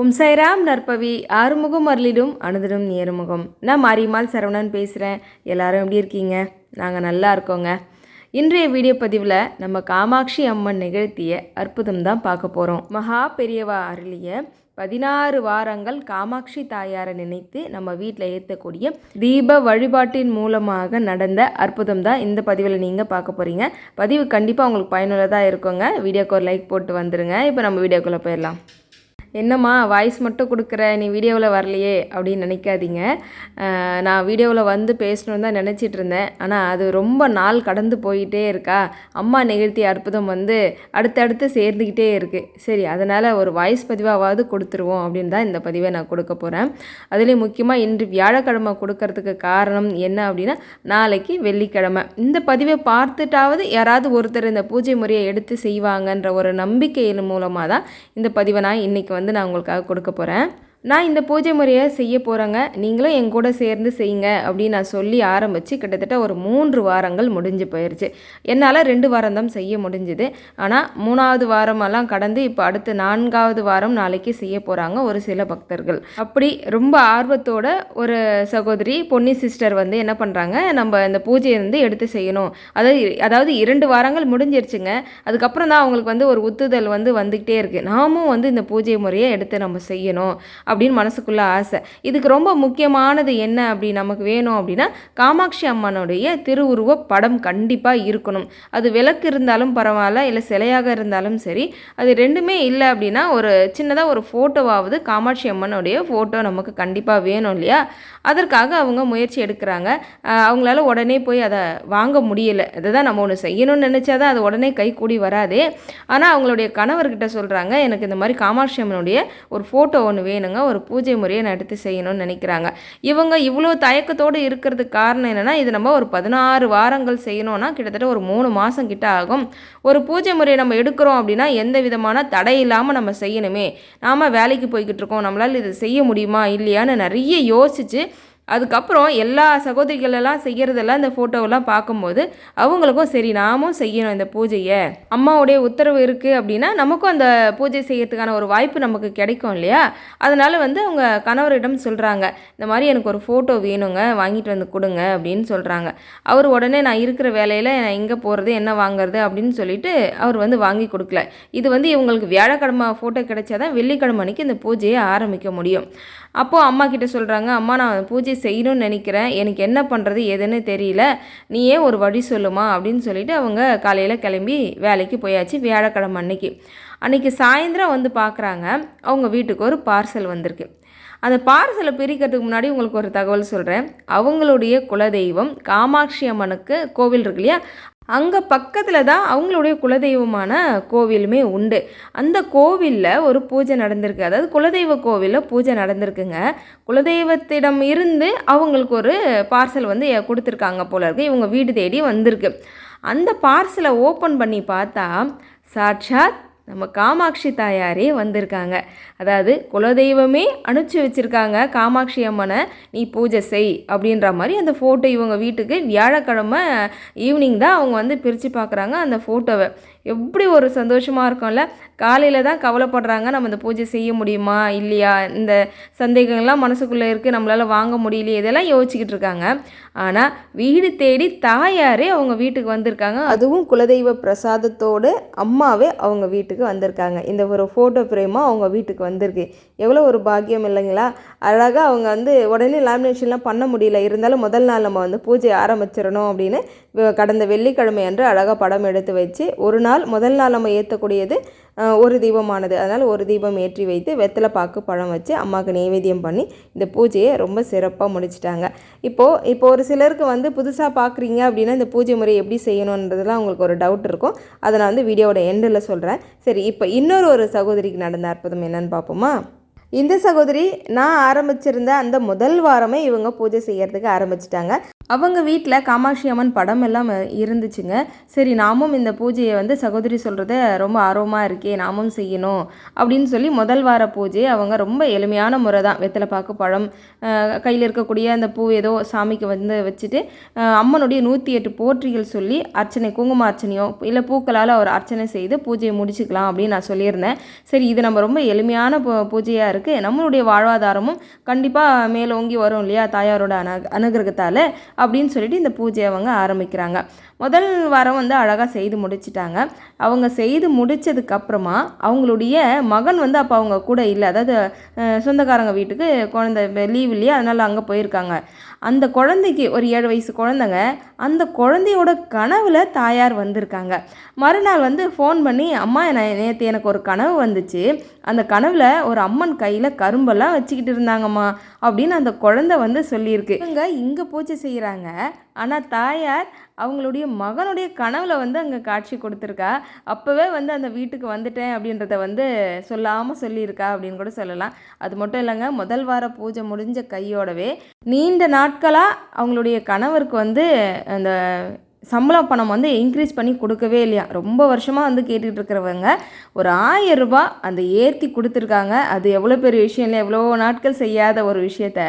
உம் சைராம் நற்பவி. ஆறுமுகம் அருளிடும் அனுதினம் நேருமுகம். நான் மாரியம்மாள் சரவணன் பேசுகிறேன் எல்லாரும் எப்படி இருக்கீங்க? நாங்கள் நல்லா இருக்கோங்க. இன்றைய வீடியோ பதிவில் நம்ம காமாட்சி அம்மன் நிகழ்த்திய அற்புதம் தான் பார்க்க போகிறோம் மகா பெரியவா அருளிய பதினாறு வாரங்கள் காமாட்சி தாயாரை நினைத்து நம்ம வீட்டில் ஏற்றக்கூடிய தீப வழிபாட்டின் மூலமாக நடந்த அற்புதம் தான் இந்த பதிவில் நீங்கள் பார்க்க போகிறீங்க பதிவு கண்டிப்பாக உங்களுக்கு பயனுள்ளதாக இருக்குங்க. வீடியோக்கு ஒரு லைக் போட்டு வந்துடுங்க இப்போ நம்ம வீடியோக்குள்ளே போயிடலாம். என்னம்மா வாய்ஸ் மட்டும் கொடுக்குற நீ வீடியோவில் வரலையே அப்படின்னு நினைக்காதீங்க. நான் வீடியோவில் வந்து பேசணுன்னு தான் நினச்சிட்டு இருந்தேன். ஆனால் அது ரொம்ப நாள் கடந்து போயிட்டே இருக்கா. அம்மா நிகழ்த்திய அற்புதம் வந்து அடுத்தடுத்து சேர்ந்துக்கிட்டே இருக்குது சரி அதனால் ஒரு வாய்ஸ் பதிவாவது கொடுத்துருவோம் அப்படின்னு தான் இந்த பதிவை நான் கொடுக்க போகிறேன் அதுலேயும் முக்கியமாக இன்று வியாழக்கிழமை கொடுக்கறதுக்கு காரணம் என்ன அப்படின்னா நாளைக்கு வெள்ளிக்கிழமை. இந்த பதிவை பார்த்துட்டாவது யாராவது ஒருத்தர் இந்த பூஜை முறையை எடுத்து செய்வாங்கன்ற ஒரு நம்பிக்கையின் மூலமாக தான் இந்த பதிவை நான் இன்றைக்கி வந்து நான் உங்களுக்காக கொடுக்க போகிறேன் நான் இந்த பூஜை முறையை செய்ய போகிறேங்க நீங்களும் என் கூட சேர்ந்து செய்யுங்க அப்படின்னு நான் சொல்லி ஆரம்பித்து கிட்டத்தட்ட ஒரு மூன்று வாரங்கள் முடிஞ்சு போயிடுச்சு என்னால் ரெண்டு வாரம் தான் செய்ய முடிஞ்சுது. ஆனால் மூணாவது வாரமெல்லாம் கடந்து இப்போ அடுத்து நான்காவது வாரம் நாளைக்கு செய்ய போகிறாங்க ஒரு சில பக்தர்கள். அப்படி ரொம்ப ஆர்வத்தோட ஒரு சகோதரி பொன்னி சிஸ்டர் வந்து என்ன பண்ணுறாங்க நம்ம இந்த பூஜையை வந்து எடுத்து செய்யணும். அதாவது அதாவது இரண்டு வாரங்கள் முடிஞ்சிருச்சுங்க. அதுக்கப்புறம் தான் அவங்களுக்கு வந்து ஒரு உத்துதல் வந்து வந்துக்கிட்டே இருக்குது நாமும் வந்து இந்த பூஜை முறையை எடுத்து நம்ம செய்யணும். அப்படின்னு மனசுக்குள்ளே ஆசை. இதுக்கு ரொம்ப முக்கியமானது என்ன அப்படி நமக்கு வேணும் அப்படின்னா காமாட்சி அம்மனுடைய திருவுருவ படம் கண்டிப்பாக இருக்கணும். அது விளக்கு இருந்தாலும் பரவாயில்ல இல்லை சிலையாக இருந்தாலும் சரி. அது ரெண்டுமே இல்லை அப்படின்னா ஒரு சின்னதாக ஒரு ஃபோட்டோவாவது காமாட்சி அம்மனுடைய ஃபோட்டோ நமக்கு கண்டிப்பாக வேணும் இல்லையா? அதற்காக அவங்க முயற்சி எடுக்கிறாங்க. அவங்களால உடனே போய் அதை வாங்க முடியல. அதுதான் நம்ம ஒன்று செய்யணும்னு நினச்சா தான் அது உடனே கை கூடி வராது. ஆனால் அவங்களுடைய கணவர்கிட்ட சொல்கிறாங்க எனக்கு இந்த மாதிரி காமாட்சி அம்மனுடைய ஒரு ஃபோட்டோ ஒன்று வேணுங்க ஒரு பூஜை முறையை நான் எடுத்து செய்யணும்னு நினைக்கிறாங்க. இவங்க இவ்வளோ தயக்கத்தோடு இருக்கிறதுக்கு காரணம் என்னென்னா இது நம்ம ஒரு பதினாறு வாரங்கள் செய்யணும்னா கிட்டத்தட்ட ஒரு மூணு மாதம் கிட்ட ஆகும். ஒரு பூஜை முறையை நம்ம எடுக்கிறோம் அப்படின்னா எந்த விதமான தடை இல்லாமல் நம்ம செய்யணுமே. நாம் வேலைக்கு போய்கிட்டு இருக்கோம். நம்மளால் இது செய்ய முடியுமா இல்லையான்னு நிறைய யோசித்து அதுக்கப்புறம் எல்லா சகோதரிகள் எல்லாம் செய்கிறதெல்லாம் இந்த ஃபோட்டோவெல்லாம் பார்க்கும்போது அவங்களுக்கும் சரி நாமும் செய்யணும் இந்த பூஜையை. அம்மாவுடைய உத்தரவு இருக்குது அப்படின்னா நமக்கும் அந்த பூஜை செய்யறதுக்கான ஒரு வாய்ப்பு நமக்கு கிடைக்கும் இல்லையா? அதனால் வந்து அவங்க கணவரிடம் சொல்கிறாங்க இந்த மாதிரி எனக்கு ஒரு ஃபோட்டோ வேணுங்க வாங்கிட்டு வந்து கொடுங்க அப்படின்னு சொல்கிறாங்க அவர் உடனே நான் இருக்கிற வேலையில் நான் எங்கே போகிறது என்ன வாங்குறது? அப்படின்னு சொல்லிட்டு அவர் வந்து வாங்கி கொடுக்கல. இது வந்து இவங்களுக்கு வியாழக்கிழமை ஃபோட்டோ கிடைச்சாதான் வெள்ளிக்கிழமை அன்னைக்கு இந்த பூஜையை ஆரம்பிக்க முடியும். அப்போது அம்மா கிட்ட சொல்கிறாங்க அம்மா நான் பூஜை செய்யணும்னு நினைக்கிறேன். எனக்கு என்ன பண்ணுறது எதுன்னு தெரியல. நீ ஏன் ஒரு வழி சொல்லுமா? அப்படின்னு சொல்லிட்டு அவங்க காலையில் கிளம்பி வேலைக்கு போயாச்சு வியாழக்கிழமை அன்னைக்கு. அன்றைக்கி சாயந்தரம் வந்து பார்க்குறாங்க அவங்க வீட்டுக்கு ஒரு பார்சல் வந்திருக்கு. அந்த பார்சலை பிரிக்கிறதுக்கு முன்னாடி உங்களுக்கு ஒரு தகவல் சொல்கிறேன் அவங்களுடைய குலதெய்வம் காமாட்சி அம்மனுக்கு கோவில் இருக்கு இல்லையா? அங்கே பக்கத்தில் தான் அவங்களுடைய குலதெய்வமான கோவிலுமே உண்டு. அந்த கோவிலில் ஒரு பூஜை நடந்திருக்கு. அதாவது குலதெய்வ கோவிலில் பூஜை நடந்திருக்குங்க. குலதெய்வத்திடம் இருந்து அவங்களுக்கு ஒரு பார்சல் வந்து கொடுத்துருக்காங்க போல இருக்கு. இவங்க வீடு தேடி வந்திருக்கு. அந்த பார்சலை ஓப்பன் பண்ணி பார்த்தா சாட்சாத் நம்ம காமாட்சி தாயாரே வந்திருக்காங்க. அதாவது குலதெய்வமே அனுப்பிச்சி வச்சுருக்காங்க. காமாட்சி அம்மனை நீ பூஜை செய் அப்படின்ற மாதிரி அந்த ஃபோட்டோ இவங்க வீட்டுக்கு வியாழக்கிழமை ஈவினிங் தான் அவங்க வந்து பிரித்து பார்க்குறாங்க அந்த ஃபோட்டோவை எப்படி ஒரு சந்தோஷமாக இருக்கும்ல? காலையில் தான் கவலைப்படுறாங்க நம்ம இந்த பூஜை செய்ய முடியுமா? இல்லையா? இந்த சந்தேகங்கள்லாம் மனசுக்குள்ளே இருக்குது நம்மளால் வாங்க முடியலையே இதெல்லாம் யோசிச்சுக்கிட்டு இருக்காங்க. ஆனால் வீடு தேடி தாயாரே அவங்க வீட்டுக்கு வந்திருக்காங்க. அதுவும் குலதெய்வ பிரசாதத்தோடு அம்மாவே அவங்க வீட்டுக்கு வந்திருக்காங்க. இந்த ஒரு ஃபோட்டோ ஃப்ரேமாக அவங்க வீட்டுக்கு வந்திருக்கு. எவ்வளோ ஒரு பாக்கியம் இல்லைங்களா? அழகாக அவங்க வந்து உடனே லேமினேஷன்லாம் பண்ண முடியல. இருந்தாலும் முதல் நாள் நம்ம வந்து பூஜை ஆரம்பிச்சிடணும் அப்படின்னு கடந்த வெள்ளிக்கிழமை அன்று அழகாக படம் எடுத்து வச்சு ஒரு நாள் முதல் நாள் நம்ம ஏற்றக்கூடியது ஒரு தீபமானது. அதனால் ஒரு தீபம் ஏற்றி வைத்து வெத்தலை பாக்கு பழம் வச்சு அம்மாவுக்கு நைவேத்தியம் பண்ணி இந்த பூஜையை ரொம்ப சிறப்பாக முடிச்சிட்டாங்க. இப்போது இப்போ ஒரு சிலருக்கு வந்து புதுசாக பார்க்குறீங்க அப்படின்னா இந்த பூஜை முறை எப்படி செய்யணுன்றதுலாம் உங்களுக்கு ஒரு டவுட் இருக்கும். அதை நான் வந்து வீடியோவோட எண்டில் சொல்கிறேன் சரி இப்போ இன்னொரு ஒரு சகோதரிக்கு நடந்த அற்புதம் என்னன்னு பார்ப்போமா? இந்த சகோதரி நான் ஆரம்பிச்சிருந்த அந்த முதல் வாரமே இவங்க பூஜை செய்யறதுக்கு ஆரம்பிச்சிட்டாங்க. அவங்க வீட்டில் காமாட்சி அம்மன் படம் எல்லாம் இருந்துச்சுங்க. சரி நாமும் இந்த பூஜையை வந்து சகோதரி சொல்கிறத ரொம்ப ஆர்வமாக இருக்கே நாமும் செய்யணும் அப்படின்னு சொல்லி முதல் வார பூஜையை அவங்க ரொம்ப எளிமையான முறை தான் வெத்தலை பாக்கு பழம் கையில் இருக்கக்கூடிய அந்த பூ ஏதோ சாமிக்கு வந்து வச்சுட்டு அம்மனுடைய நூற்றி எட்டு போற்றிகள் சொல்லி அர்ச்சனை குங்கும அர்ச்சனையோ இல்லை பூக்களால் அவர் அர்ச்சனை செய்து பூஜையை முடிச்சுக்கலாம் அப்படின்னு நான் சொல்லியிருந்தேன். சரி இது நம்ம ரொம்ப எளிமையான பூ பூஜையாக இருக்குது நம்மளுடைய வாழ்வாதாரமும் கண்டிப்பாக மேலோங்கி வரும் இல்லையா தாயாரோட அனு அனுகிரகத்தால் அப்படின்னு சொல்லிட்டு இந்த பூஜையை அவங்க ஆரம்பிக்கிறாங்க. முதல் வாரம் வந்து அழகாக செய்து முடிச்சிட்டாங்க. அவங்க செய்து முடித்ததுக்கப்புறமா அவங்களுடைய மகன் வந்து அப்போ அவங்க கூட இல்லை. அதாவது சொந்தக்காரங்க வீட்டுக்கு குழந்தை லீவ் இல்லையா அதனால் அங்கே போயிருக்காங்க. அந்த குழந்தைக்கு ஒரு ஏழு வயசு குழந்தைங்க அந்த குழந்தையோட கனவில் தாயார் வந்திருக்காங்க. மறுநாள் வந்து ஃபோன் பண்ணி அம்மா நான் நேற்று எனக்கு ஒரு கனவு வந்துச்சு. அந்த கனவில் ஒரு அம்மன் கையில் கரும்பெல்லாம் வச்சுக்கிட்டு இருந்தாங்கம்மா. அப்படின்னு அந்த குழந்தை வந்து சொல்லியிருக்கு. இவங்க இங்கே பூஜை செய்கிறாங்க ஆனால் தாயார் அவங்களுடைய மகனுடைய கனவுல வந்து அங்கே காட்சி கொடுத்துருக்கா. அப்போவே வந்து அந்த வீட்டுக்கு வந்துட்டேன் அப்படின்றத வந்து சொல்லாமல் சொல்லியிருக்கா அப்படின்னு கூட சொல்லலாம். அது மட்டும் இல்லைங்க முதல் வார பூஜை முடிஞ்ச கையோடவே நீண்ட நாட்களாக அவங்களுடைய கணவருக்கு வந்து அந்த சம்பள பணம் வந்து இன்க்ரீஸ் பண்ணி கொடுக்கவே இல்லையா? ரொம்ப வருஷமாக வந்து கேட்டுக்கிட்டு இருக்கிறவங்க ஒரு ஆயிரம் ரூபாய் அந்த ஏற்றி கொடுத்துருக்காங்க. அது எவ்வளோ பெரிய விஷயம் இல்லை எவ்வளோ நாட்கள் செய்யாத ஒரு விஷயத்த.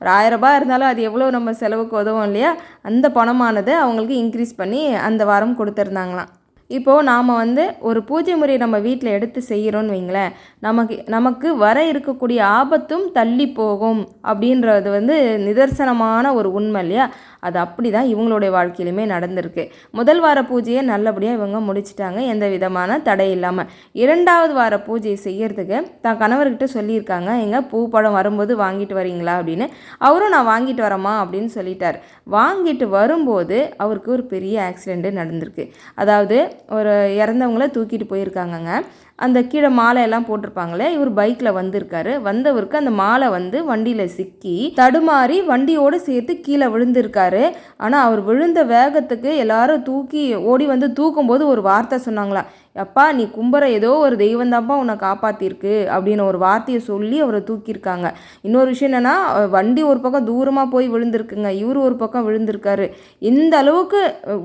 ஒரு ஆயிரம் இருந்தாலும் அது எவ்வளோ நம்ம செலவுக்கு உதவும் இல்லையா? அந்த பணமானது அவங்களுக்கு இன்க்ரீஸ் பண்ணி அந்த வாரம் கொடுத்துருந்தாங்களாம். இப்போது நாம் வந்து ஒரு பூஜை முறையை நம்ம வீட்டில் எடுத்து செய்கிறோன்னு வைங்களேன். நமக்கு நமக்கு வர இருக்கக்கூடிய ஆபத்தும் தள்ளி போகும் அப்படின்றது வந்து நிதர்சனமான ஒரு உண்மை இல்லையா? அது அப்படி தான் இவங்களுடைய வாழ்க்கையிலுமே நடந்திருக்கு. முதல் வார பூஜையை நல்லபடியாக இவங்க முடிச்சிட்டாங்க. எந்த விதமான தடை இல்லாமல் இரண்டாவது வார பூஜையை செய்யறதுக்கு தான் கணவர்கிட்ட சொல்லியிருக்காங்க. எங்கள் பூ பழம் வரும்போது வாங்கிட்டு வரீங்களா? அப்படின்னு. அவரும் நான் வாங்கிட்டு வரமா அப்படின்னு சொல்லிட்டார். வாங்கிட்டு வரும்போது அவருக்கு ஒரு பெரிய ஆக்சிடெண்ட்டு நடந்திருக்கு. அதாவது ஒரு இறந்தவங்கள தூக்கிட்டு போயிருக்காங்கங்க. அந்த கீழே மாலை எல்லாம் போட்டிருப்பாங்களே இவர் பைக்கில் வந்திருக்காரு. வந்தவருக்கு அந்த மாலை வந்து வண்டியில் சிக்கி தடுமாறி வண்டியோடு சேர்த்து கீழே விழுந்திருக்காரு. ஆனால் அவர் விழுந்த வேகத்துக்கு எல்லாரும் தூக்கி ஓடி வந்து தூக்கும்போது ஒரு வார்த்தை சொன்னாங்களா அப்பா நீ கும்புற ஏதோ ஒரு தெய்வம் தான்ப்பா உன்னை காப்பாத்திருக்கு அப்படின்னு ஒரு வார்த்தையை சொல்லி அவரை தூக்கியிருக்காங்க. இன்னொரு விஷயம் என்னன்னா வண்டி ஒரு பக்கம் தூரமாக போய் விழுந்திருக்குங்க. இவர் ஒரு பக்கம் விழுந்திருக்காரு. இந்த அளவுக்கு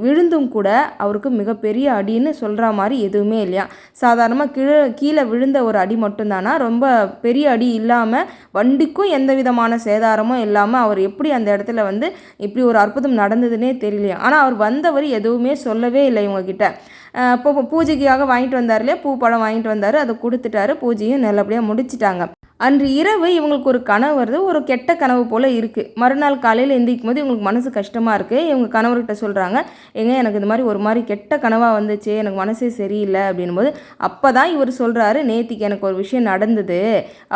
விழுந்தும் கூட அவருக்கு மிகப்பெரிய அடின்னு சொல்கிற மாதிரி எதுவுமே இல்லையா? சாதாரணமாக கீழே கீழே விழுந்த ஒரு அடி மட்டும்தானா? ரொம்ப பெரிய அடி இல்லாமல் வண்டிக்கும் எந்த விதமான சேதாரமும் இல்லாமல் அவர் எப்படி அந்த இடத்துல வந்து இப்படி ஒரு அற்புதம் நடந்ததுன்னே தெரியலையா. ஆனால் அவர் வந்தவர் எதுவுமே சொல்லவே இல்லை இவங்கக்கிட்ட பூ பூஜைக்காக வாங்கிட்டு வந்தார் இல்லையா பூ பழம் வாங்கிட்டு வந்தார். அதை கொடுத்துட்டாரு. பூஜையும் நல்லபடியாக முடிச்சிட்டாங்க. அன்று இரவு இவங்களுக்கு ஒரு கனவு வருது. ஒரு கெட்ட கனவு போல் இருக்குது மறுநாள் காலையில் எந்திரிக்கும் போது இவங்களுக்கு மனசு கஷ்டமாக இருக்குது இவங்க கணவர்கிட்ட சொல்கிறாங்க ஏங்க எனக்கு இந்த மாதிரி ஒரு மாதிரி கெட்ட கனவாக வந்துச்சு. எனக்கு மனசே சரியில்லை. அப்படின்னும் போது அப்போ தான் இவர் சொல்கிறாரு நேத்திக்கு எனக்கு ஒரு விஷயம் நடந்தது.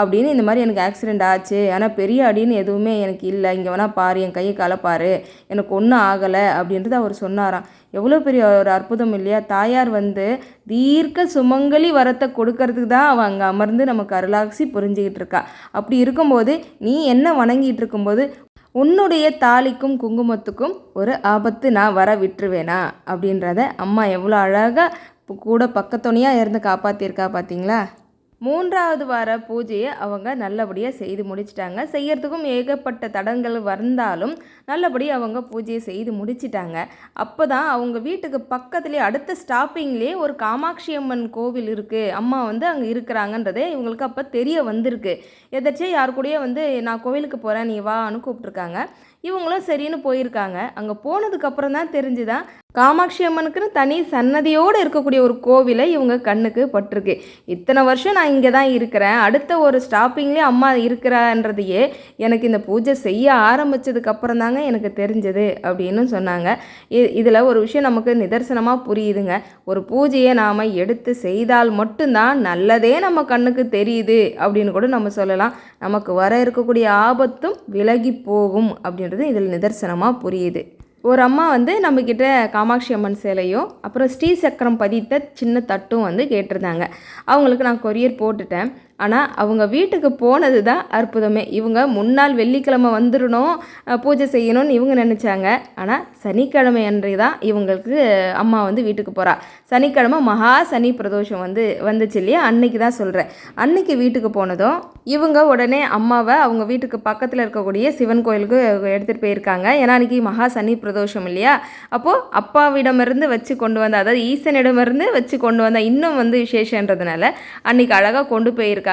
அப்படின்னு இந்த மாதிரி எனக்கு ஆக்சிடெண்ட் ஆச்சு. ஆனால் பெரிய அடின்னு எதுவுமே எனக்கு இல்லை. இங்கே வேணால் பாரு என் கையை காலை பாரு. எனக்கு ஒன்றும் ஆகலை. அப்படின்றது அவர் சொன்னாராம். எவ்வளோ பெரிய ஒரு அற்புதம் இல்லையா? தாயார் வந்து தீர்க்க சுமங்கலி வரத்தை கொடுக்கறதுக்கு தான் அவள் அங்கே அமர்ந்து நமக்கு அருளாசி புரிஞ்சுக்கிட்டு இருக்கா அப்படி இருக்கும்போது நீ என்ன வணங்கிட்டு இருக்கும்போது உன்னுடைய தாலிக்கும் குங்குமத்துக்கும் ஒரு ஆபத்து நான் வர விட்டுருவேனா? அப்படின்றத அம்மா எவ்வளோ அழகாக கூட பக்கத்துணையாக இருந்து காப்பாற்றியிருக்கா பார்த்தீங்களா மூன்றாவது வார பூஜையை அவங்க நல்லபடியாக செய்து முடிச்சிட்டாங்க. செய்யறதுக்கும் ஏகப்பட்ட தடங்கள் வந்தாலும் நல்லபடியாக அவங்க பூஜையை செய்து முடிச்சிட்டாங்க. அப்போ தான் அவங்க வீட்டுக்கு பக்கத்துலேயே அடுத்த ஸ்டாப்பிங்லேயே ஒரு காமாட்சி அம்மன் கோவில் இருக்குது அம்மா வந்து அங்கே இருக்கிறாங்கன்றதே இவங்களுக்கு அப்போ தெரிய வந்திருக்கு. எதாச்சும் யார் கூடயே வந்து நான் கோவிலுக்கு போகிறேன் நீ வான்னு கூப்பிட்ருக்காங்க இவங்களும் சரின்னு போயிருக்காங்க. அங்கே போனதுக்கப்புறம் தான் தெரிஞ்சுதான் காமாட்சி அம்மனுக்குன்னு தனி சன்னதியோடு இருக்கக்கூடிய ஒரு கோவிலை இவங்க கண்ணுக்கு பட்டிருக்கு. இத்தனை வருஷம் நான் இங்கே தான் இருக்கிறேன். அடுத்த ஒரு ஸ்டாப்பிங்லேயே அம்மா இருக்கிறான்றதையே எனக்கு இந்த பூஜை செய்ய ஆரம்பித்ததுக்கப்புறம் தாங்க எனக்கு தெரிஞ்சது அப்படின்னு சொன்னாங்க. இதில் ஒரு விஷயம் நமக்கு நிதர்சனமாக புரியுதுங்க. ஒரு பூஜையை நாம் எடுத்து செய்தால் மட்டும்தான் நல்லதே நம்ம கண்ணுக்கு தெரியுது அப்படின்னு கூட நம்ம சொல்லலாம். நமக்கு வர இருக்கக்கூடிய ஆபத்தும் விலகி போகும் அப்படின்றது இதில் நிதர்சனமாக புரியுது. ஒரு அம்மா வந்து நம்மக்கிட்ட காமாட்சி அம்மன் சேலையும் அப்புறம் ஸ்ரீ சக்கரம் பதித்த சின்ன தட்டும் வந்து கேட்டிருந்தாங்க. அவங்களுக்கு நான் கொரியர் போட்டுட்டேன். ஆனால் அவங்க வீட்டுக்கு போனது தான் அற்புதமே. இவங்க முன்னாள் வெள்ளிக்கிழமை வந்துடணும் பூஜை செய்யணும்னு இவங்க நினச்சாங்க. ஆனால் சனிக்கிழமை அன்றைக்கு தான் இவங்களுக்கு அம்மா வந்து வீட்டுக்கு போகிறா சனிக்கிழமை மகா சனி பிரதோஷம் வந்து வந்துச்சு இல்லையா? அன்னைக்கு தான் சொல்கிறேன் அன்னைக்கு வீட்டுக்கு போனதும் இவங்க உடனே அம்மாவை அவங்க வீட்டுக்கு பக்கத்தில் இருக்கக்கூடிய சிவன் கோயிலுக்கு எடுத்துகிட்டு போயிருக்காங்க. ஏன்னா அன்றைக்கி மகா சனி பிரதோஷம் இல்லையா? அப்போது அப்பாவிடமிருந்து வச்சு கொண்டு வந்த அதாவது ஈசனிடமிருந்து வச்சு கொண்டு வந்த இன்னும் வந்து விசேஷன்றதுனால அன்னைக்கு அழகாக கொண்டு போயிருக்காங்க.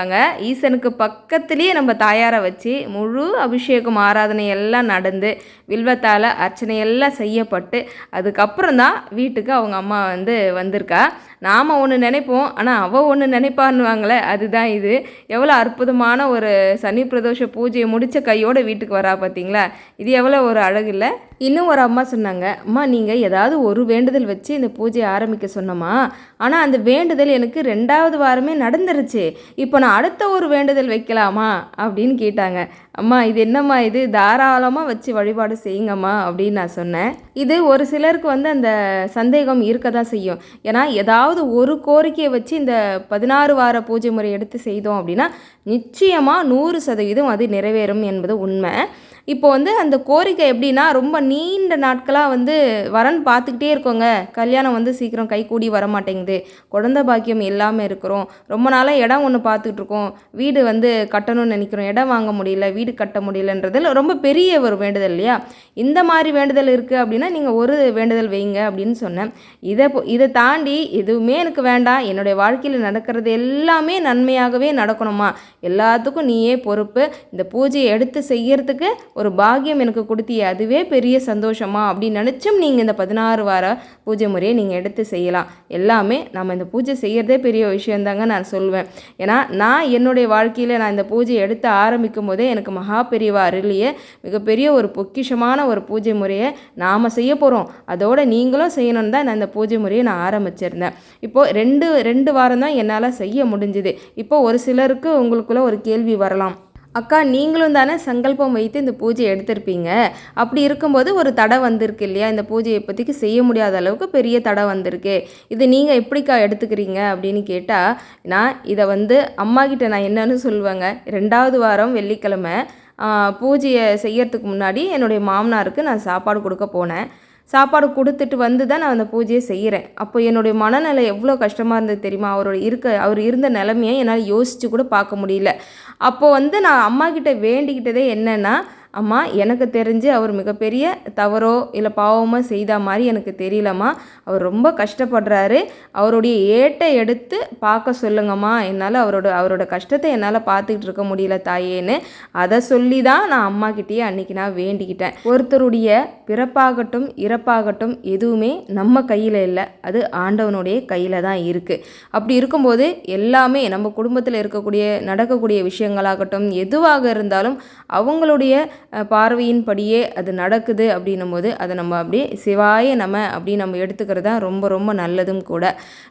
ஈசனுக்கு பக்கத்துலேயே நம்ம தாயாரை வச்சு முழு அபிஷேகம் ஆராதனை எல்லாம் நடந்து வில்வத்தால் அர்ச்சனையெல்லாம் செய்யப்பட்டு அதுக்கப்புறம் தான் வீட்டுக்கு அவங்க அம்மா வந்து வந்திருக்கா. நாம் ஒன்று நினைப்போம் ஆனால் அவள் ஒன்று நினைப்பான்னுவாங்களே அதுதான் இது. எவ்வளோ அற்புதமான ஒரு சனி பிரதோஷ பூஜையை முடித்த கையோட வீட்டுக்கு வரா பார்த்தீங்களா இது எவ்வளோ ஒரு அழகு இல்லை? இன்னும் ஒரு அம்மா சொன்னாங்க அம்மா நீங்கள் ஏதாவது ஒரு வேண்டுதல் வச்சு இந்த பூஜையை ஆரம்பிக்க சொன்னோமா ஆனால் அந்த வேண்டுதல் எனக்கு ரெண்டாவது வாரமே நடந்துருச்சு. இப்போ நான் அடுத்த ஒரு வேண்டுதல் வைக்கலாமா? அப்படின்னு கேட்டாங்க. அம்மா இது என்னம்மா இது? தாராளமாக வச்சு வழிபாடு செய்யுங்கம்மா அப்படின்னு நான் சொன்னேன். இது ஒரு சிலருக்கு வந்து அந்த சந்தேகம் இருக்க தான் செய்யும். ஏன்னா ஏதாவது ஒரு கோரிக்கையை வச்சு இந்த பதினாறு வார பூஜை முறை எடுத்து செய்தோம் அப்படின்னா நிச்சயமாக நூறு சதவீதம் அது நிறைவேறும் என்பது உண்மை. இப்போ வந்து அந்த கோரிக்கை எப்படின்னா ரொம்ப நீண்ட நாட்களாக வந்து வரன் பார்த்துக்கிட்டே இருக்கோங்க. கல்யாணம் வந்து சீக்கிரம் கைகூடி வர மாட்டேங்குது. குழந்த பாக்கியம் எல்லாமே இருக்கிறோம். ரொம்ப நாளாக இடம் ஒன்று பார்த்துட்டு இருக்கோம். வீடு வந்து கட்டணும்னு நினைக்கிறோம். இடம் வாங்க முடியல வீடு கட்ட முடியலன்றதில் ரொம்ப பெரிய ஒரு வேண்டுதல் இல்லையா? இந்த மாதிரி வேண்டுதல் இருக்குது அப்படின்னா நீங்கள் ஒரு வேண்டுதல் வைங்க அப்படின்னு சொன்னேன். இதை இதை தாண்டி எதுவுமே எனக்கு வேண்டாம். என்னுடைய வாழ்க்கையில் நடக்கிறது எல்லாமே நன்மையாகவே நடக்கணுமா? எல்லாத்துக்கும் நீயே பொறுப்பு. இந்த பூஜையை எடுத்து செய்யறதுக்கு ஒரு பாகியம் எனக்கு கொடுத்தியே அதுவே பெரிய சந்தோஷமா? அப்படின்னு நினச்சும் நீங்கள் இந்த பதினாறு வார பூஜை முறையை நீங்கள் எடுத்து செய்யலாம். எல்லாமே நம்ம இந்த பூஜை செய்கிறதே பெரிய விஷயந்தாங்க நான் சொல்லுவேன் ஏன்னா நான் என்னுடைய வாழ்க்கையில் நான் இந்த பூஜையை எடுத்து ஆரம்பிக்கும் போதே எனக்கு மகா பெரியவா அருளிய மிகப்பெரிய ஒரு பொக்கிஷமான ஒரு பூஜை முறையை நாம் செய்ய போகிறோம் அதோட நீங்களும் செய்யணும்னு தான் நான் இந்த பூஜை முறையை நான் ஆரம்பிச்சிருந்தேன். இப்போது ரெண்டு ரெண்டு வாரம் தான் என்னால் செய்ய முடிஞ்சுது. இப்போ ஒரு சிலருக்கு உங்களுக்குள்ள ஒரு கேள்வி வரலாம். அக்கா நீங்களும் தானே சங்கல்பம் வைத்து இந்த பூஜையை எடுத்திருப்பீங்க. அப்படி இருக்கும்போது ஒரு தடை வந்திருக்கு இல்லையா? இந்த பூஜையை இப்போதைக்கு செய்ய முடியாத அளவுக்கு பெரிய தடை வந்திருக்கு. இது நீங்கள் எப்படிக்கா எடுத்துக்கிறீங்க அப்படின்னு கேட்டால் நான் இதை வந்து அம்மா கிட்ட நான் என்னன்னு சொல்லுவேங்க. ரெண்டாவது வாரம் வெள்ளிக்கிழமை பூஜையை செய்யறதுக்கு முன்னாடி என்னுடைய மாமனாருக்கு நான் சாப்பாடு கொடுக்க போனேன். சாப்பாடு கொடுத்துட்டு வந்து தான் நான் அந்த பூஜையை செய்கிறேன். அப்போ என்னுடைய மனநிலை எவ்வளோ கஷ்டமாக இருந்தது தெரியுமா? அவரோட இருக்க அவர் இருந்த நிலமையை என்னால் யோசித்து கூட பார்க்க முடியல. அப்போ வந்து நான் அம்மா கிட்ட வேண்டிக்கிட்டதே என்னென்னா அம்மா எனக்கு தெரிஞ்சு அவர் மிகப்பெரிய தவறோ இல்லை பாவமோ செய்த மாதிரி எனக்கு தெரியலம்மா. அவர் ரொம்ப கஷ்டப்படுறாரு. அவருடைய ஏட்டை எடுத்து பார்க்க சொல்லுங்கம்மா. என்னால் அவரோட அவரோட கஷ்டத்தை என்னால் பார்த்துக்கிட்டு இருக்க முடியல தாயேன்னு அதை சொல்லி தான் நான் அம்மா கிட்டேயே அன்னைக்கு நான் வேண்டிக்கிட்டேன். ஒருத்தருடைய பிறப்பாகட்டும் இறப்பாகட்டும் எதுவுமே நம்ம கையில் இல்லை. அது ஆண்டவனுடைய கையில் தான் இருக்குது அப்படி இருக்கும்போது எல்லாமே நம்ம குடும்பத்தில் இருக்கக்கூடிய நடக்கக்கூடிய விஷயங்களாகட்டும் எதுவாக இருந்தாலும் அவங்களுடைய பார்வையின்படியே அது நடக்குது அப்படின்னும் போது அதை நம்ம அப்படியே சிவாய நம்ம அப்படி நம்ம எடுத்துக்கிறது தான் ரொம்ப ரொம்ப நல்லதும் கூட.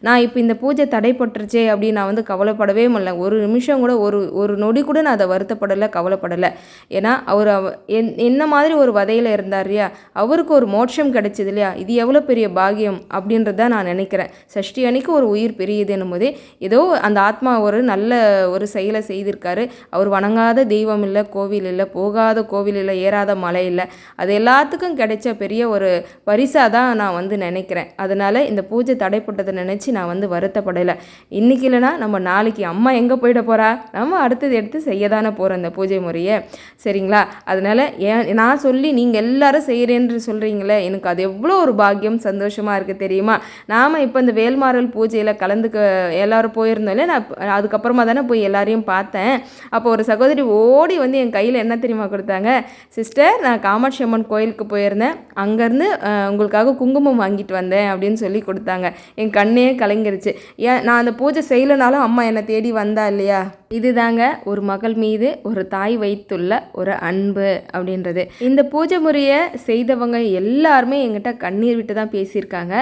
நான் இப்போ இந்த பூஜை தடைப்பட்டுருச்சே அப்படின்னு நான் வந்து கவலைப்படவே முடியல. ஒரு நிமிஷம் கூட ஒரு ஒரு நொடி கூட நான் அதை வருத்தப்படலை கவலைப்படலை. ஏன்னா அவர் என் என்ன மாதிரி ஒரு வதையில் இருந்தார் இல்லையா? அவருக்கு ஒரு மோட்சம் கிடைச்சது இல்லையா? இது எவ்வளோ பெரிய பாகியம் அப்படின்றத நான் நினைக்கிறேன். சஷ்டி அன்னைக்கு ஒரு உயிர் பெரியதுன்னும் போதே ஏதோ அந்த ஆத்மா ஒரு நல்ல ஒரு செயலை செய்திருக்காரு. அவர் வணங்காத தெய்வம் இல்லை கோவில் இல்லை போகாத கோவில் கோவிலில் ஏறாத மலை இல்லை. அது எல்லாத்துக்கும் கிடைச்ச பெரிய ஒரு பரிசாக தான் நான் வந்து நினைக்கிறேன். அதனால் இந்த பூஜை தடைப்பட்டதை நினச்சி நான் வந்து வருத்தப்படலை. இன்னைக்கு இல்லைனா நம்ம நாளைக்கு அம்மா எங்கே போயிட போகிறா நம்ம அடுத்தது எடுத்து செய்ய தானே போகிறோம் இந்த பூஜை முறையை. சரிங்களா? அதனால் ஏன் நான் சொல்லி நீங்கள் எல்லாரும் செய்கிறேன்னு சொல்கிறீங்களே எனக்கு அது எவ்வளோ ஒரு பாக்கியம் சந்தோஷமாக இருக்குது தெரியுமா? நாம் இப்போ இந்த வேல்மாறல் பூஜையில் கலந்துக்க எல்லாரும் போயிருந்தோம்ல நான் அதுக்கப்புறமா தானே போய் எல்லாரையும் பார்த்தேன். அப்போ ஒரு சகோதரி ஓடி வந்து என் கையில் என்ன தெரியுமா கொடுத்தாங்க? சிஸ்டர் நான் காமாட்சி அம்மன் கோயிலுக்கு போயிருந்தேன். அங்கேருந்து உங்களுக்காக குங்குமம் வாங்கிட்டு வந்தேன் அப்படின்னு சொல்லி கொடுத்தாங்க. என் கண்ணே கலங்கிருச்சு. ஏன் நான் அந்த பூஜை செய்யலைனாலும் அம்மா என்னை தேடி வந்தா இல்லையா? இதுதாங்க ஒரு மகள் மீது ஒரு தாய் வைத்துள்ள ஒரு அன்பு அப்படின்றது. இந்த பூஜை முறையை செய்தவங்க எல்லாருமே எங்கிட்ட கண்ணீர் விட்டு தான் பேசியிருக்காங்க.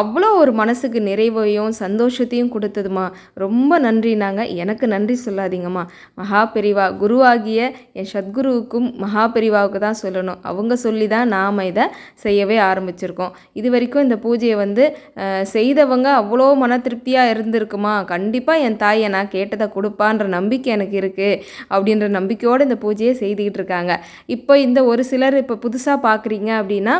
அவ்வளோ ஒரு மனசுக்கு நிறைவையும் சந்தோஷத்தையும் கொடுத்ததுமா. ரொம்ப நன்றினாங்க. எனக்கு நன்றி சொல்லாதீங்கம்மா. மகா பெரிவா குருவாகிய என் சத்குருவுக்கும் மகாபெரிவாவுக்கு தான் சொல்லணும். அவங்க சொல்லி தான் நாம் இதை செய்யவே ஆரம்பிச்சிருக்கோம். இது வரைக்கும் இந்த பூஜையை வந்து செய்தவங்க அவ்வளோ மன திருப்தியாக இருந்திருக்குமா? கண்டிப்பாக என் தாயை நான் கேட்டதை கொடுப்பான்ற நம்பிக்கை எனக்கு இருக்குது அப்படின்ற நம்பிக்கையோடு இந்த பூஜையை செய்துக்கிட்டு இருக்காங்க. இப்போ இந்த ஒரு சிலர் இப்போ புதுசாக பார்க்குறீங்க அப்படின்னா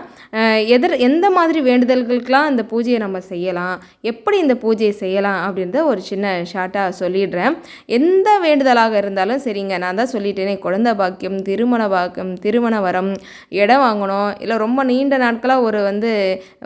எதிர் எந்த மாதிரி வேண்டுதல்களுக்கெலாம் இந்த பூஜையை நம்ம செய்யலாம்? எப்படி இந்த பூஜையை செய்யலாம் அப்படின்றத ஒரு சின்ன ஷார்ட்டாக சொல்லிடுறேன். எந்த வேண்டுதலாக இருந்தாலும் சரிங்க நான் தான் சொல்லிட்டேனே குழந்தை பாக்கியம் திருமண பாக்கியம் திருமண வரம் இடம் வாங்கணும் இல்லை ரொம்ப நீண்ட நாட்களாக ஒரு வந்து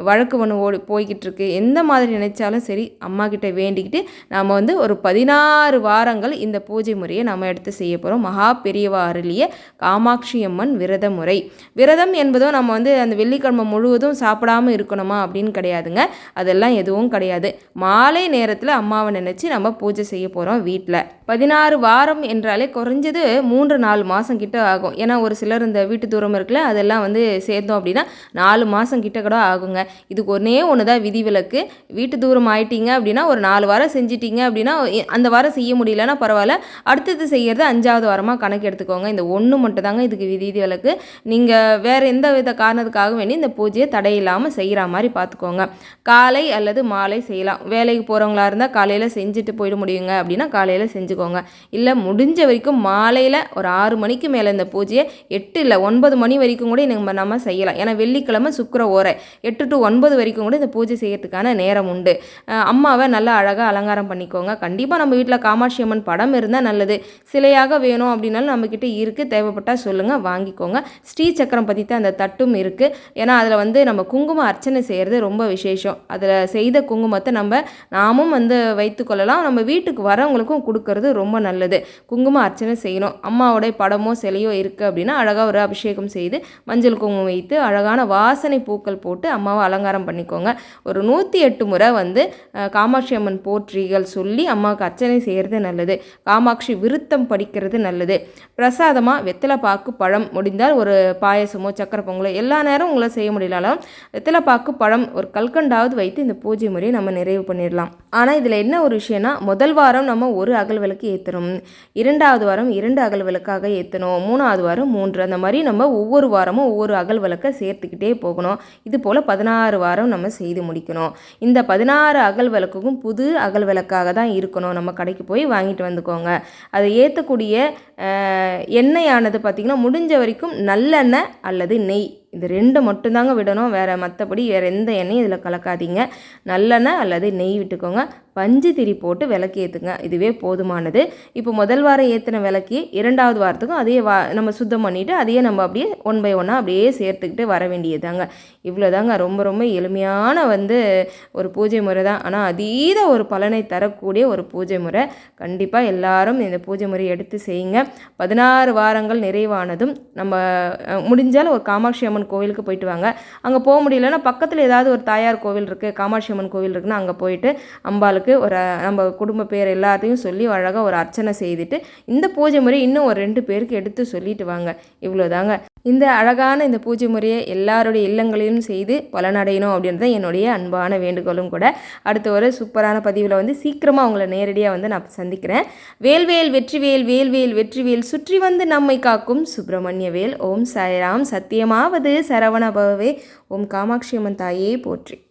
வழக்கு ஒன்று ஓடி போய்கிட்டு இருக்கு எந்த மாதிரி நினைச்சாலும் சரி அம்மா கிட்ட வேண்டிக்கிட்டு நாம் வந்து ஒரு பதினாறு வாரங்கள் இந்த பூஜை முறையை நம்ம எடுத்து செய்ய போகிறோம் மகா பெரியவா அருளிய காமாட்சி அம்மன் விரத முறை. விரதம் என்பதும் நம்ம வந்து அந்த வெள்ளிக்கிழமை முழுவதும் சாப்பிடாம இருக்கணுமா அப்படின்னு கிடையாதுங்க. அதெல்லாம் எதுவும் கிடையாது. மாலை நேரத்தில் அம்மாவை நினச்சி நம்ம பூஜை செய்ய போகிறோம் வீட்டில் பதினாறு வாரம் என்றாலே குறைஞ்சது மூன்று நாலு மாதம் கிட்ட ஆகும். ஏன்னா ஒரு சிலர் இந்த வீட்டு தூரம் இருக்குல்ல அதெல்லாம் வந்து சேர்த்தோம் அப்படின்னா நாலு மாதம் கிட்ட கூட ஆகுங்க. இதுக்கு ஒன்றே ஒன்று தான் விதிவிலக்கு. வீட்டு தூரம் ஆயிட்டீங்க அப்படின்னா ஒரு நாலு வாரம் செஞ்சிட்டீங்க அப்படின்னா அந்த வாரம் செய்ய முடியலன்னா பரவாயில்ல. அடுத்தது செய்கிறது அஞ்சாவது வாரமாக கணக்கு எடுத்துக்கோங்க. இந்த ஒன்று மட்டும் தாங்க இதுக்கு விதி விலக்கு நீங்கள் வேறு எந்த வித காரணத்துக்காக வேண்டி இந்த பூஜையை தடையில்லாமல் செய்கிற மாதிரி பார்த்துக்கோங்க காலை அல்லது மாலை செய்யலாம். வேலைக்கு போகிறவங்களா இருந்தால் காலையில் செஞ்சுட்டு போயிட முடியுங்க அப்படின்னா காலையில் செஞ்சுக்கோங்க. இல்லை முடிஞ்ச வரைக்கும் மாலையில் ஒரு ஆறு மணிக்கு மேலே இந்த பூஜை பூஜையை எட்டு இல்லை ஒன்பது மணி வரைக்கும் கூட நம்ம நம்ம செய்யலாம். ஏன்னா வெள்ளிக்கிழமை சுக்கிர ஓரை. எட்டு டு ஒன்பது வரைக்கும் கூட இந்த பூஜை செய்யறதுக்கான நேரம் உண்டு. அம்மாவை நல்லா அழகாக அலங்காரம் பண்ணிக்கோங்க. கண்டிப்பாக நம்ம வீட்டில் காமாட்சி அம்மன் படம் இருந்தால் நல்லது. சிலையாக வேணும் அப்படின்னாலும் நம்மக்கிட்ட இருக்குது தேவைப்பட்டால் சொல்லுங்கள் வாங்கிக்கோங்க. ஸ்ரீ சக்கரம் பதித்த அந்த தட்டும் இருக்குது ஏன்னா அதில் வந்து நம்ம குங்குமம் அர்ச்சனை செய்கிறது ரொம்ப விசேஷம். அதில் செய்த குங்குமத்தை நம்ம நாமும் வந்து வைத்துக்கொள்ளலாம் நம்ம வீட்டுக்கு வரவங்களுக்கும் கொடுக்கறது ரொம்ப நல்லது. குங்குமம் அர்ச்சனை செய்யணும். அம்மாவோடைய படமோ சிலையோ இருக்குது அப்படின்னா அழகாக ஒரு அபிஷேகம் செய்து மஞ்சள் குங்குமம் வைத்து அழகான வாசனை பூக்கள் போட்டு அம்மாவை அலங்காரம் பண்ணிக்கோங்க. ஒரு நூற்றி எட்டு முறை வந்து காமாட்சி அம்மன் போற்றிகள் சொல்லி அம்மாவுக்கு அர்ச்சனை செய்கிறது நல்லது. காமாட்சி விருத்தம் படிக்கிறது நல்லது. பிரசாதமாக வெத்தலை பாக்கு பழம் முடிந்தால் ஒரு பாயசமோ சக்கரை பொங்கலோ எல்லா நேரம் உங்களை செய்ய முடியலாலும் வெத்தலை பாக்கு பழம் ஒரு கல்கண்டாவது வைத்து இந்த பூஜை முறையை நம்ம நிறைவு பண்ணிடலாம். ஆனால் இதில் என்ன ஒரு விஷயம்னா முதல் வாரம் நம்ம ஒரு அகல் விளக்கு ஏற்றணும் இரண்டாவது வாரம் இரண்டு அகல் விளக்காக ஏற்றணும் மூணாவது வாரம் மூன்று. அந்த மாதிரி நம்ம ஒவ்வொரு வாரமும் ஒவ்வொரு அகல் விளக்கை சேர்த்துக்கிட்டே போகணும். இது போல் பதினாறு வாரம் நம்ம செய்து முடிக்கணும். இந்த பதினாறு அகல் விளக்குக்கும் புது அகல் விளக்காக தான் இருக்கணும். நம்ம கடைக்கு போய் வாங்கிட்டு வந்துக்கோங்க. அதை ஏற்றக்கூடிய எண்ணெயானது பார்த்திங்கன்னா முடிஞ்ச வரைக்கும் நல்லெண்ணெய் அல்லது நெய். இது ரெண்டு மட்டும்தாங்க விடணும். வேறு மற்றபடி வேறு எந்த எண்ணெயும் இதில் கலக்காதீங்க. நல்லெண்ணெய் அல்லது நெய் விட்டுக்கோங்க. பஞ்சு திரி போட்டு விளக்கு ஏற்றுங்க இதுவே போதுமானது. இப்போ முதல் வாரம் ஏற்றின விளக்கி இரண்டாவது வாரத்துக்கும் அதையே வா நம்ம சுத்தம் பண்ணிவிட்டு அதையே நம்ம அப்படியே ஒன் பை ஒன்னாக அப்படியே சேர்த்துக்கிட்டு வர வேண்டியதுதாங்க. இவ்வளோதாங்க ரொம்ப ரொம்ப எளிமையான வந்து ஒரு பூஜை முறை தான். ஆனால் அதீத ஒரு பலனை தரக்கூடிய ஒரு பூஜை முறை. கண்டிப்பாக எல்லாரும் இந்த பூஜை முறையை எடுத்து செய்யுங்க. பதினாறு வாரங்கள் நிறைவானதும் நம்ம முடிஞ்சால் ஒரு காமாட்சி அம்மன் கோவிலுக்கு போயிட்டு வாங்க. அங்கே போக முடியலன்னா பக்கத்தில் ஏதாவது ஒரு தாயார் கோவில் இருக்குது காமாட்சி அம்மன் கோவில் இருக்குன்னா அங்கே போயிட்டு அம்பாளுக்கு ஒரு நம்ம குடும்ப பேர் எல்லாத்தையும் சொல்லி அழகாக ஒரு அர்ச்சனை செய்துட்டு இந்த பூஜை முறை இன்னும் ஒரு ரெண்டு பேருக்கு எடுத்து சொல்லிட்டு வாங்க. இவ்வளோதாங்க இந்த அழகான இந்த பூஜை முறையை எல்லாருடைய இல்லங்களிலும் செய்து பலனடையணும் அப்படின்றது என்னுடைய அன்பான வேண்டுகோளும் கூட அடுத்த ஒரு சூப்பரான பதிவில் வந்து சீக்கிரமாக உங்களை நேரடியாக வந்து நான் சந்திக்கிறேன். வேல்வேல் வெற்றிவேல் வேல்வேல் வெற்றிவேல் சுற்றி வந்து நம்மை காக்கும் சுப்பிரமணிய வேல். ஓம் சாய்ராம் சத்தியமாவது சரவணபவே ஓம் காமாட்சி அம்மன் தாயே போற்றி.